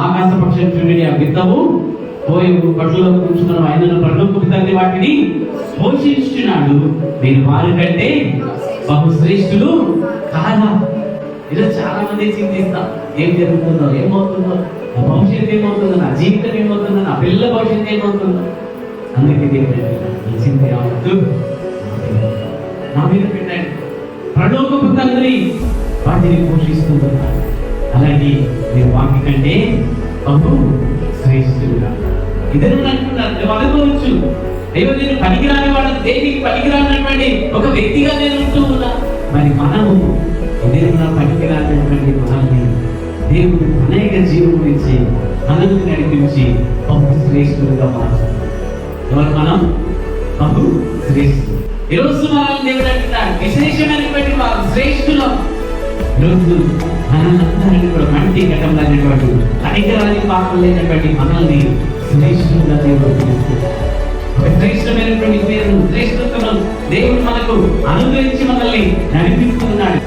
ఆకాశ పక్షం చూడని ఆ విత్తవు పోయి పట్టులో కూర్చున్న ఆయన ప్రభుత్వ తండ్రి వాటిని పోషించున్నాడు నేను వారి కంటే బహు శ్రేష్ఠులు కాదా? ఇలా చాలా మంది చింతిస్తాం ఏం జరుగుతుందో ఏమవుతుందో? నా భవిష్యత్తు ఏమవుతుందో నా జీవితం ఏమవుతుందో నా పిల్లల భవిష్యత్తు ఏమవుతుందో? అందుకే దేవుడు చింత యావత్తు నా మీద పెట్టండి. ప్రణోకపు తండ్రి వాటిని పోషిస్తుంటున్నాడు అలాంటి మీరు వాకి కంటే బహు శ్రేష్ఠుడుగా ఇద్దరు అనుకున్నారు నువ్వు అనుకోవచ్చు అయ్యో నేను పనికిరాని వాడు దేనికి పనికిరానటువంటి ఒక వ్యక్తిగా నేను ఉంటూ ఉన్నా. మరి మనము ఇదేమన్నా పనికిరానటువంటి మనల్ని దేవుడు అనేక జీవం ఇచ్చి మనల్ని నడిపించి బహు శ్రేష్ఠులుగా మార్చారు ఎవరు మనం? బహు శ్రేష్ఠులు ఈరోజు మనం దేవుడు అంటున్నాడు విశేషమైనటువంటి వారు శ్రేష్ఠులం ఈరోజు మనందరినీ కూడా మంటి ఘటంలో అనేటువంటి పనికిరాని పాపం లేనటువంటి మనల్ని శ్రేష్ఠులుగా దేవుడు శ్రేష్టమైనటువంటి పేరు శ్రేష్ఠతను దేవుడు మనకు అనుగ్రహించి మనల్ని నడిపిస్తున్నాడు